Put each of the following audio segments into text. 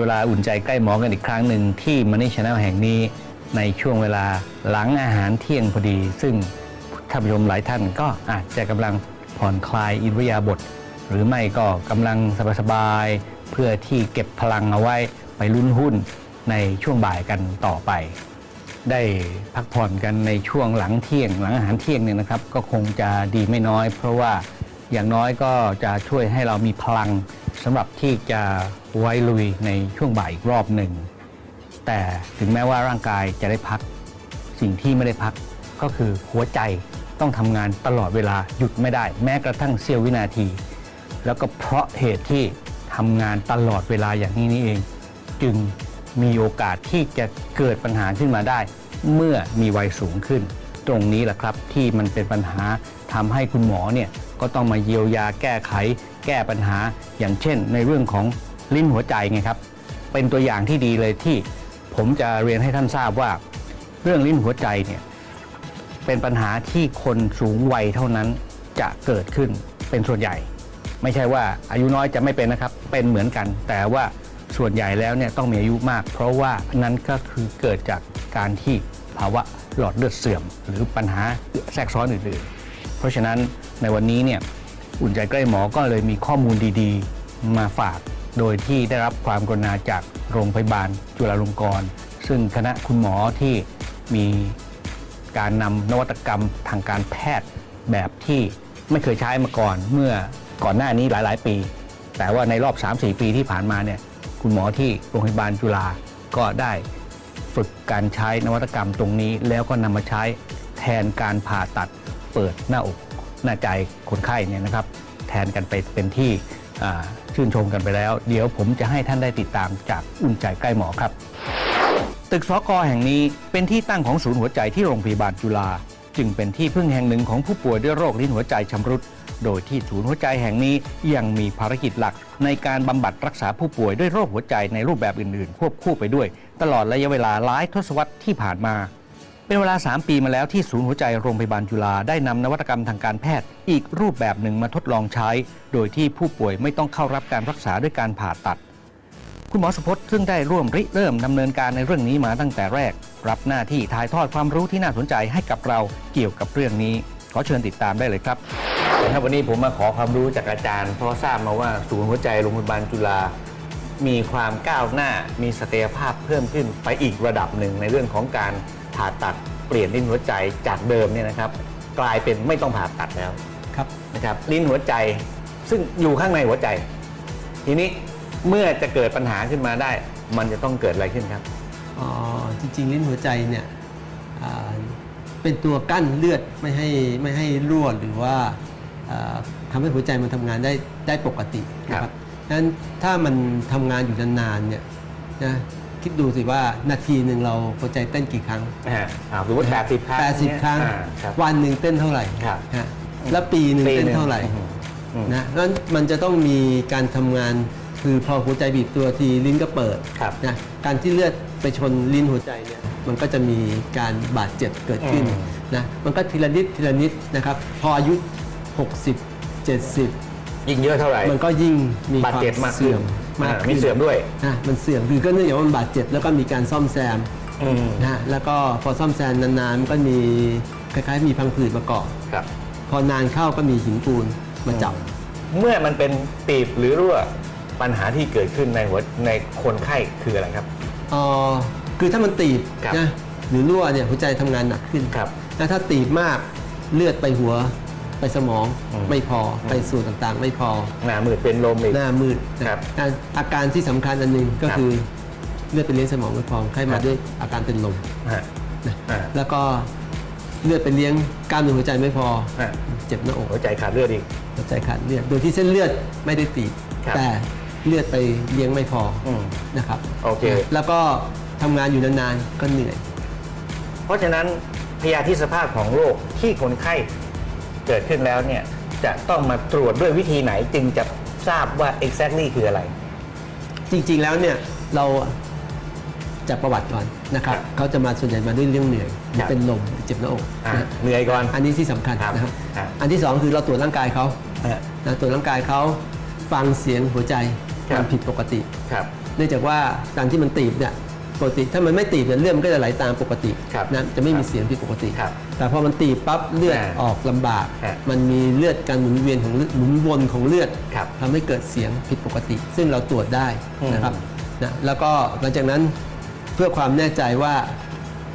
เวลาอุ่นใจใกล้หมอกันอีกครั้งหนึ่งที่มันนี่ชาแนลแห่งนี้ในช่วงเวลาหลังอาหารเที่ยงพอดี ซึ่งท่านผู้ชมหลายท่านก็อาจจะกำลังผ่อนคลายอิริยาบถหรือไม่ก็กำลังสบายๆเพื่อที่เก็บพลังเอาไว้ไปลุ้นหุ้นในช่วงบ่ายกันต่อไป ได้พักผ่อนกันในช่วงหลังเที่ยง หลังอาหารเที่ยงเนี่ยนะครับ ก็คงจะดีไม่น้อย เพราะว่า อย่างน้อยก็จะช่วยให้เรามีพลังสำหรับที่จะไว้ลุยในช่วงบ่ายอีกรอบหนึ่ง แต่ถึงแม้ว่าร่างกายจะได้พัก สิ่งที่ไม่ได้พักก็คือหัวใจต้องทำงานตลอดเวลาหยุดไม่ได้ แม้กระทั่งเสี้ยววินาที แล้วก็เพราะเหตุที่ทำงานตลอดเวลาอย่างนี้นี่เอง จึงมีโอกาสที่จะเกิดปัญหาขึ้นมาได้ เมื่อมีวัยสูงขึ้น ตรงนี้แหละครับที่มันเป็นปัญหาทำให้คุณหมอเนี่ย ก็ต้องมาเยียวยาแก้ไข แก้ปัญหา อย่างเช่น ในเรื่องของลิ้นหัวใจไงครับ เป็นตัวอย่างที่ดีเลยที่ผมจะเรียนให้ท่านทราบว่า เรื่องลิ้นหัวใจเนี่ยเป็นปัญหาที่คนสูงวัยเท่านั้นจะเกิดขึ้นเป็นส่วนใหญ่ ไม่ใช่ว่าอายุน้อยจะไม่เป็นนะครับ เป็นเหมือนกัน แต่ว่าส่วนใหญ่แล้วเนี่ยต้องมีอายุมาก เพราะว่านั้นก็คือเกิดจากการที่ภาวะหลอดเลือดเสื่อม หรือปัญหาแทรกซ้อนอื่นๆ เพราะฉะนั้น ในวันนี้เนี่ยอุ่นใจใกล้หมอก็เลยมีข้อมูลดีๆ มาฝาก โดยที่ได้รับความกรุณาจากโรงพยาบาลจุฬาลงกรณ์ซึ่งคณะคุณหมอที่มีการนำนวัตกรรมทางการแพทย์แบบที่ไม่เคยใช้มาก่อนเมื่อก่อนหน้านี้หลาย ๆ ปี แต่ว่าในรอบ 3-4 ปีที่ผ่านมาเนี่ยคุณหมอที่โรงพยาบาลจุฬาก็ได้ฝึกการใช้นวัตกรรมตรงนี้ แล้วก็นำมาใช้แทนการผ่าตัดเปิดหน้าอก หน้าใจคนไข้เนี่ยนะครับแทนกันไปเป็นที่ชื่นชมกันไปแล้ว เดี๋ยวผมจะให้ท่านได้ติดตามจากอุ่นใจใกล้หมอครับ ตึกสกแห่งนี้เป็นที่ตั้งของศูนย์หัวใจที่โรงพยาบาลจุฬาจึงเป็นที่พึ่งแห่งหนึ่งของผู้ป่วยด้วยโรคลิ้นหัวใจชำรุด โดยที่ศูนย์หัวใจแห่งนี้ยังมีภารกิจหลัก ในการบำบัดรักษาผู้ป่วยด้วยโรคหัวใจในรูปแบบอื่น ๆ ควบคู่ไปด้วย ตลอดระยะเวลาหลายทศวรรษที่ผ่านมา เป็นเวลา 3 ปีมาแล้วที่ศูนย์หัวใจโรงพยาบาลจุฬาได้นำนวัตกรรมทางการแพทย์ อีกรูปแบบหนึ่งมาทดลองใช้ โดยที่ผู้ป่วยไม่ต้องเข้ารับการรักษาด้วยการผ่าตัด คุณหมอสุพจน์ซึ่งได้ร่วมริเริ่มดำเนินการในเรื่องนี้มาตั้งแต่แรก รับหน้าที่ถ่ายทอดความรู้ที่น่าสนใจให้กับเราเกี่ยวกับเรื่องนี้ ขอเชิญติดตามได้เลยครับครับวันนี้ผมมาขอความรู้จากอาจารย์ เพราะทราบมาว่าศูนย์หัวใจโรงพยาบาลจุฬามีความก้าวหน้า มีศักยภาพเพิ่มขึ้นไปอีกระดับหนึ่งในเรื่องของการ ผ่าตัดเปลี่ยนลิ้นหัวใจจากเดิมเนี่ยนะครับ กลายเป็นไม่ต้องผ่าตัดแล้วครับนะครับลิ้นหัวใจซึ่งอยู่ข้างในหัวใจ ทีนี้เมื่อจะเกิดปัญหาขึ้นมาได้ มันจะต้องเกิดอะไรขึ้นครับอ๋อจริงๆลิ้นหัวใจเนี่ยอ่าเป็นตัวกั้นเลือดไม่ให้ไม่ให้รั่วหรือว่าอ่าทำให้หัวใจมันทำงานได้ได้ปกตินะคครัรับบนั้นถ้ามันทำงานอยู่นานๆเนี่ยนะ คิดดูสิว่านาทีหนึ่งเราหัวใจเต้นกี่ครั้ง อ่าอ่าสมมติ80 ครั้ง80 ครั้ง อ่าครับ วันหนึ่งเต้นเท่าไหร่ครับฮะแล้วปีหนึ่งปีหนึ่งเต้นเท่าไหร่อืมอืม นะนั้นมันจะต้องมีการทำงานคือพอหัวใจบีบตัวทีลิ้นก็เปิดครับ นะการที่เลือดไปชนลิ้นหัวใจเนี่ยมันก็จะมีการบาดเจ็บเกิดขึ้นอืม นะมันก็ทีละนิดทีละนิดนะครับพออายุ 60 70 ยิ่งเยอะเท่าไหร่ มันก็ยิ่งมีบาดความเจ็บมากขึ้นเสื่อมมากอ่าขึ้นมีเสื่อมด้วย นะมันเสื่อมคือก็เนื่องจากว่ามันบาดเจ็บแล้วก็มีการซ่อมแซมอืมนะฮะแล้วก็พอซ่อมแซมนานๆมันก็มีคล้ายๆ มีพังผืดมาเกาะครับ พอนานเข้าก็มีหินปูนมาจับ เมื่อมันเป็นตีบหรือรั่วปัญหาที่เกิดขึ้นในหัวในคนไข้คืออะไรครับอ๋อคือถ้ามันตีบครับนะหรือรั่วเนี่ยหัวใจทำงานหนักขึ้นครับ แล้วถ้าตีบมากเลือดไปหัว ไปสมองอืม ไม่พออมไปส่วนต่างๆ ไม่พอ หน้ามืดเป็นลมอีก หน้ามืดนะครับอาอาการที่สำคัญอันหนึงก็ครับคือเลือดไปเลี้ยงสมองไม่พอไข้ครัมาบด้วยอาการเป็นลมฮะนะอ่าแล้วก็เลือดไปเลี้ยงกล้ามเนื้อหัวใจไม่พอ ฮะเจ็บหน้าอกหัวใจขาดเลือดอีก หัวใจขาดเลือดโดยที่เส้นเลือดไม่ได้ตีบครับ แต่เลือดไปเลี้ยงไม่พออืม นะครับโอเค แล้วก็ทำงานอยู่นานๆก็เหนื่อย เพราะฉะนั้นพยาธิสภาพของโรคที่คนไข้ เกิดขึ้นแล้วเนี่ยจะต้องมาตรวจด้วยวิธีไหนจึงจะทราบว่า exactly คืออะไร จริงๆแล้วเนี่ยเราจากประวัติก่อนนะครับครับเขาจะมาส่วนใหญ่มาด้วยเรื่องเหนื่อยครับเป็นลมเจ็บหน้าอกอะนะเหนื่อยก่อนอันนี้ที่สำคัญครับนะครับอะ อันที่สองคือเราตรวจร่างกายเขาฮะนะตรวจร่างกายเขาฟังเสียงหัวใจครับ มันผิดปกติ ครับ เนื่องจากว่าการที่มันตีบเนี่ย ปกติถ้ามันไม่ตีบเนี่ยเลือดมันก็จะไหลตามปกติครับนะจะไม่มีครับเสียงผิดปกติ ครับแต่พอมันตีบปั๊บเลือดอ่าออกลำบาก ฮะมันมีเลือดการหมุนเวียนของเลือดหมุนวนของเลือดครับทำให้เกิดเสียงผิดปกติ ซึ่งเราตรวจได้อืมนะครับนะแล้วก็หลังจากนั้นเพื่อความแน่ใจว่า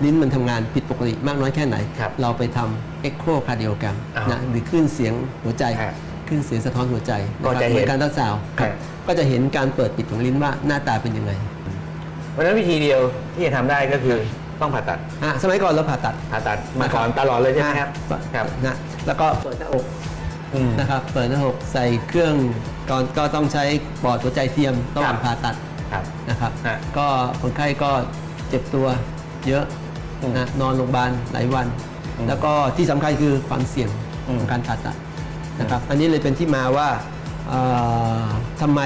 ลิ้นมันทำงานผิดปกติมากน้อยแค่ไหน ครับเราไปทำเอ็กโครคาร์ดิโอแกรมอ่านนะหรือคลื่นเสียงหัวใจฮะคลื่นเสียงสะท้อนหัวใจก็นะครับจะเห็นเหมือนการทัดสาวด์ครับฮะก็จะเห็นการเปิดปิดของลิ้นว่าหน้าตาเป็นยังไง เพราะฉะนั้นวิธีเดียวที่จะทำได้ก็คือต้องผ่าตัดอะสมัยก่อนเราผ่าตัดผ่าตัดมาก่อนตลอดเลยใช่ไหมครับอะครับนะแล้วก็เปิดหน้าอกอืม นะครับเปิดหน้าอกใส่เครื่องก่อนก็ต้องใช้ปอดหัวใจเทียมระหว่างครับ ผ่าตัดครับ นะครับ ฮะก็คนไข้ก็เจ็บตัวเยอะอืมนะนอนโรงพยาบาลหลายวัน อืมแล้วก็ที่สำคัญคือความเสี่ยงอืม ของการผ่าตัดนะครับ อันนี้เลยเป็นที่มาว่าเอ่อทำไม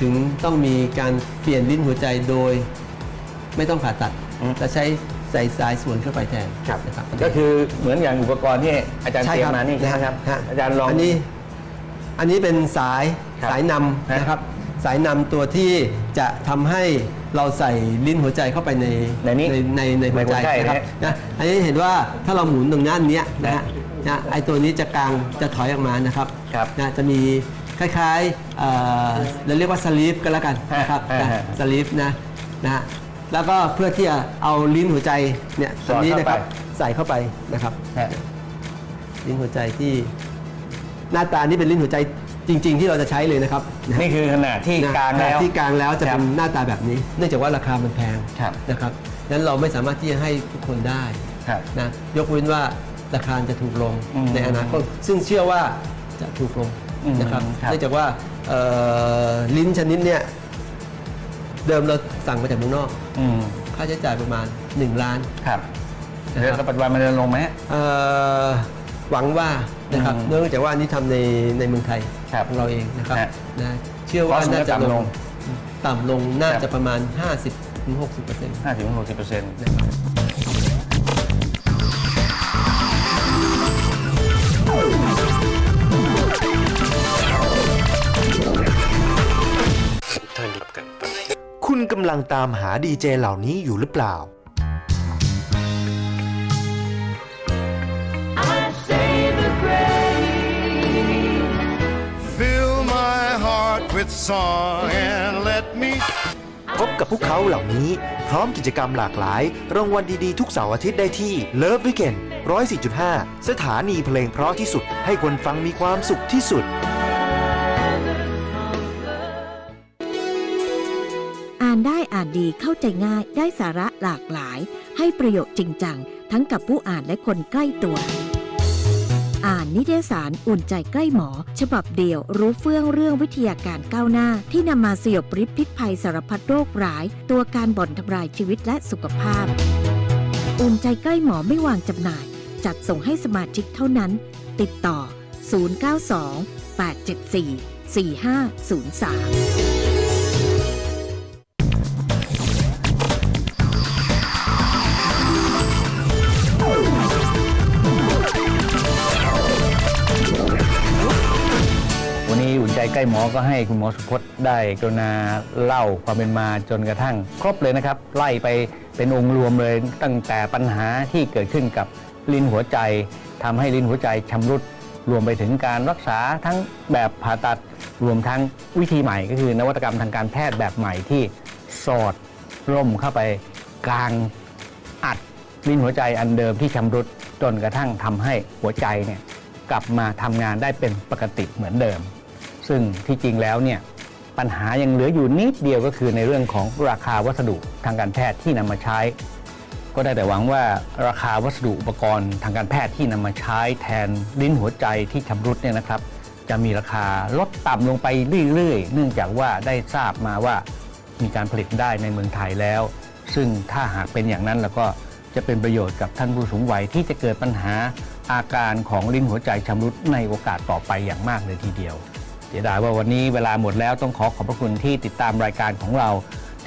ถึงต้องมีการเปลี่ยนลิ้นหัวใจโดย ไม่ต้องผ่าตัดอืม และใช้ใส่สายส่วนเข้าไปแทนครับนะครับก็คือเหมือนอย่างอุปกรณ์ที่อาจารย์ใช่เตรียคมรับมานี่ใช่ไหมครับ ฮะอาจารย์ลอง อันนี้อันนี้เป็นสายครับสายนฮะำนะครับ สายนำตัวที่จะทำให้เราใส่ลิ้นหัวใจเข้าไปในในนี้ในในในหัวใจในหัวใจนะครับนะนะอันนี้เห็นว่าถ้าเราหมุนตรงด้านเนี้ยนะฮะนะไอตัวนี้จะกลางจะถอยออกมานะครับครับ นะจะมี คล้ายๆเอ่อเราเรียกว่าสลีฟก็แล้วกันนะครับฮะนะฮะสลีฟนะนะฮะแล้วก็เพื่อที่จะเอาลิ้นหัวใจเนี่ยสตรอดงนี้เข้านะครับไป ใส่เข้าไปนะครับ ฮะ ลิ้นหัวใจที่หน้าตานี่เป็นลิ้นหัวใจจริง ๆ ที่เราจะใช้เลยนะครับนี่คือขนาดที่นะกลางแล้ว ที่กลางแล้วจะครัเป็บนหน้าตาแบบนี้ เนื่องจากว่าราคามันแพงครับ นะครับนั้นเราไม่สามารถที่จะให้ทุกคนได้ ครับ นะยกเว้นว่าราคาจะถูกลงอืม ในอนาคตซึ่งเชื่อว่าจะถูกลงอืม นะครับครับเนื่องจากว่าเอ่อลิ้นชนิดเนี้ยเดิมเราสั่งมาจากเมืองนอก อืมค่าใช้จ่ายประมาณ 1 ล้าน ครับนะครับแล้วปัจจุบันมันจะลงไหมฮะ เอ่อหวังว่านะครับอืมเนื่องจากว่าอันนี้ทำในในเมืองไทยครับของเราเองนะครับฮะ นะเชื่อว่าข้อเสนอน่าจะต่ำลงต่ำลงน่าครับจะประมาณ 50-60%นะห้าถึงหกสิบเปอร์เซ็นต์ครับ คุณกำลังตามหาดีเจเหล่านี้อยู่หรือเปล่า Fill my heart with song and let me พบกับพวกเขาเหล่านี้ พร้อมกิจกรรมหลากหลาย รางวัลดีๆ ทุกเสาร์อาทิตย์ได้ที่ Love Weekend 104.5 สถานีเพลงเพราะที่สุดให้คนฟังมีความสุขที่สุด ดีเข้าใจง่ายได้สาระหลากหลาย ให้ประโยชน์จริงจัง ทั้งกับผู้อ่านและคนใกล้ตัว อ่านนิตยสารอุ่นใจใกล้หมอ ฉบับเดียวรู้เฟื่องเรื่องวิทยาการก้าวหน้า ที่นำมาสยบริบพิษภัยสารพัดโรคร้าย ตัวการบ่อนทำลายชีวิตและสุขภาพ อุ่นใจใกล้หมอไม่วางจำหน่าย จัดส่งให้สมาชิกเท่านั้น ติดต่อ 092 874 4503 ล้หมอก็ให้คุณหมอสุพจน์ได้กรุณาเล่าความเป็นมาจนกระทั่ง ครบเลยนะครับ ไล่ไปเป็นองค์รวมเลย ตั้งแต่ปัญหาที่เกิดขึ้นกับลิ้นหัวใจทำให้ลิ้นหัวใจชำรุดรวมไปถึงการรักษาทั้งแบบผ่าตัดรวมทั้งวิธีใหม่ ก็คือนวัตกรรมทางการแพทย์แบบใหม่ที่สอดร่มเข้าไปกลางอัดลิ้นหัวใจอันเดิมที่ชำรุดจนกระทั่งทำให้หัวใจเนี่ยกลับมาทำงานได้เป็นปกติเหมือนเดิม ซึ่งที่จริงแล้วเนี่ยปัญหายังเหลืออยู่นิดเดียวก็คือในเรื่องของราคาวัสดุทางการแพทย์ที่นำมาใช้ ก็ได้แต่หวังว่าราคาวัสดุอุปกรณ์ทางการแพทย์ที่นำมาใช้แทนลิ้นหัวใจที่ชำรุดเนี่ยนะครับ จะมีราคาลดต่ำลงไปเรื่อยๆ เนื่องจากว่าได้ทราบมาว่ามีการผลิตได้ในเมืองไทยแล้ว ซึ่งถ้าหากเป็นอย่างนั้นแล้วก็จะเป็นประโยชน์กับท่านผู้สูงวัยที่จะเกิดปัญหาอาการของลิ้นหัวใจชำรุดในโอกาสต่อไปอย่างมากเลยทีเดียว เสียดายว่าวันนี้เวลาหมดแล้วต้องขอขอบพระคุณที่ติดตามรายการของเรา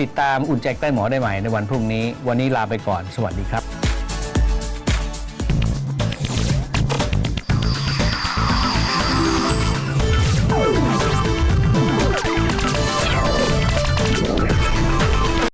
ติดตามอุ่นใจใกล้หมอได้ใหม่ในวันพรุ่งนี้ วันนี้ลาไปก่อน สวัสดีครับ